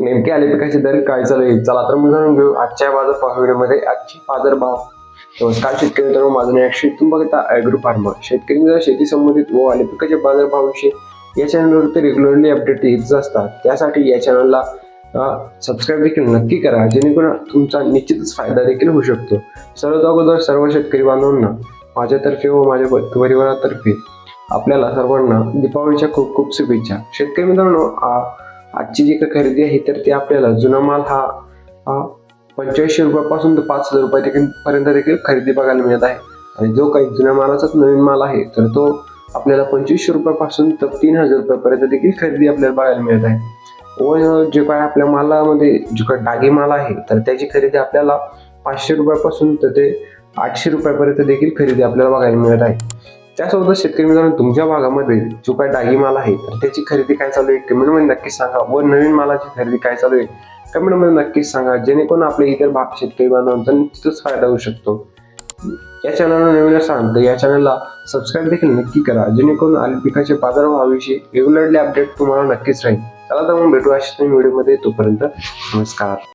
नेमके आले पिकाचे दर काय चालू आहे? चला तर मग जाणून घेऊ आजच्या बाजार भाव व्हिडिओमध्ये. आजची बाजार भाव नमस्कार शेतकरी मित्रांनो माझं नाव अक्षय. तुम्ही बघता ॲग्रो फार्मर. शेतकरी मित्र शेती संबंधित व आले पिकाचे बाजारभावाविषयी या चॅनलवरती रेग्युलरली अपडेट येतच असतात. त्यासाठी या चॅनलला सबस्क्राईब देखील नक्की करा. जेणेकरून तुमचा निश्चितच फायदा देखील होऊ शकतो. सर्वात अगोदर सर्व शेतकरी बांधवांना माझ्यातर्फे व माझ्या परिवारातर्फे आपल्याला सर्वांना दीपावलीच्या खूप खूप शुभेच्छा. शेतकरी मित्रांनो आ- आजची जी काही खरेदी आहे तर ती आपल्याला जुना माल हा पंच्याऐंशी रुपयापासून ते पाच हजार रुपये पर्यंत देखील खरेदी बघायला मिळत आहे. आणि जो काही जुन्या मालाचाच नवीन माल आहे तर तो आपल्याला पंचवीसशे रुपयापासून तर तीन हजार रुपयापर्यंत देखील खरेदी आपल्याला बघायला मिळत आहे. व जे काय आपल्या मालामध्ये जो काही डागे माल आहे तर त्याची खरेदी आपल्याला पाचशे रुपयापासून तर ते आठशे रुपयापर्यंत देखील खरेदी आपल्याला बघायला मिळत आहे. त्यासोबत शेतकरी मित्रांनो तुमच्या भागामध्ये जो काय डागी माल आहे तर त्याची खरेदी काय चालू आहे? कमेंटमध्ये नक्कीच सांगा. व नवीन मालाची खरेदी काय चालू आहे? कमेंटमध्ये नक्कीच सांगा. जेणेकरून आपल्या इतर भाग शेतकरी बांधवांचा निश्चितच फायदा होऊ शकतो. या चॅनलला नवीन असाल तर या चॅनलला सबस्क्राईब देखील नक्की करा. जेणेकरून आली पिकाचे बाजारभावाविषयी रेग्युलरली अपडेट तुम्हाला नक्कीच राहील. चला तर मग भेटू अशा व्हिडिओमध्ये तोपर्यंत नमस्कार.